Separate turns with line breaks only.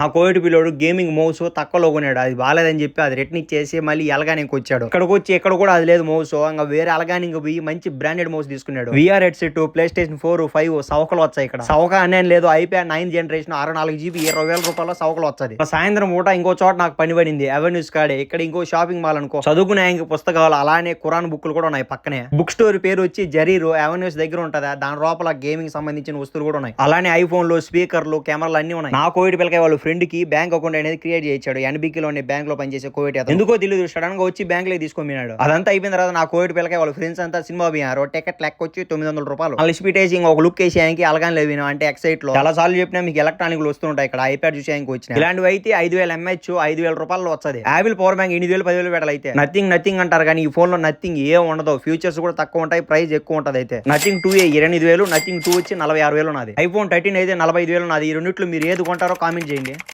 ఆ కోవిడ్ పిల్లోడు gaming mouse తక్కువలో కొనాడు అది బాగాలేదని చెప్పి అది రిటర్న్ ఇచ్చేసి మళ్ళీ ఎలగానికి వచ్చాడు ఇక్కడికి వచ్చి ఇక్కడ కూడా అది లేదు మౌస్ ఇంకా వేరే ఎలగానికి పోయి మంచి బ్రాండెడ్ మౌస్ తీసుకున్నాడు VR headset PlayStation four five సవకలు వచ్చాయి ఇక్కడ సవక అనే లేదు ఐప్యాడ్ నైన్ జనరేషన్ ఆరు నాలుగు జీబీ ఇరవై వేల రూపాయల సవకలు వచ్చాయి సాయంత్రం పూట ఇంకో చోట నాకు పని పడింది అవెన్యూస్ కాడే ఇక్కడ ఇంకో షాపింగ్ మాల్ అనుకో చదువుకునే పుస్తకాలు అలానే కురాన్ బుక్లు కూడా ఉన్నాయి పక్కనే బుక్ స్టోర్ పేరు వచ్చి జరీరు అవెన్యూస్ దగ్గర ఉంటుంది దాని లోపల గేమింగ్ సంబంధించిన వస్తువులు కూడా ఉన్నాయి అలానే ఐఫోన్లు స్పీకర్లు కెమెరాలు అన్ని ఉన్నాయి నా కోవిడ్ పిల్లకాయ వాళ్ళు ఫ్రెండ్కి బ్యాంక్ అకౌంట్ అనేది క్రియేట్ చేయించాడు ఎన్బికి లోని బ్యాంక్ లో పనిచేసే కోవిడ్ ఎందుకో తెలియదు సడన్ గా వచ్చి బ్యాంక్ లో తీసుకొమినాడు అదంతా అయిపోయిన తర్వాత నా కోవిడ్ పిల్లకాయ వాళ్ళ ఫ్రెండ్స్ అంతా సినిమా పోయినారు టికెట్ లెక్క వచ్చి తొమ్మిది వందల రూపాయలు వాళ్ళు స్పీటేజింగ్ ఒక లుక్ వేసేయానికి అలగాని లేవిను అంటే ఎక్సైట్ లో చాలా సార్లు చెప్పినా మీకు ఎలక్ట్రానిక్లు వస్తుంటాయి ఇక్కడ ఐప్యాడ్ చూసేయానికి వచ్చిన ఇలాంటివి అయితే ఐదు వేల ఎంహెచ్ ఐదు వేల రూపాయలు వస్తుంది ఆపిల్ పవర్ బ్యాంక్ ఎనిమిది వేలు పదివేలు పెట్టాలి అయితే నథింగ్ నథింగ్ అంటారు కానీ ఈ ఫోన్ లో నథింగ్ ఏం ఉండదు ఫ్యూచర్స్ కూడా తక్కువ ఉంటాయి ప్రైస్ ఎక్కువ ఉంటుంది అయితే నథింగ్ టూ ఏ ఇరవై వేలు నథింగ్ టూ వచ్చి నలభై ఆరు వేలు ఉన్నది ఐఫోన్ థర్టీన్ అయితే నలభై ఐదు వేలు ఉన్నది ఈ రెండింటిలో మీరు ఏది కొంటారో కామెంట్ చేయండి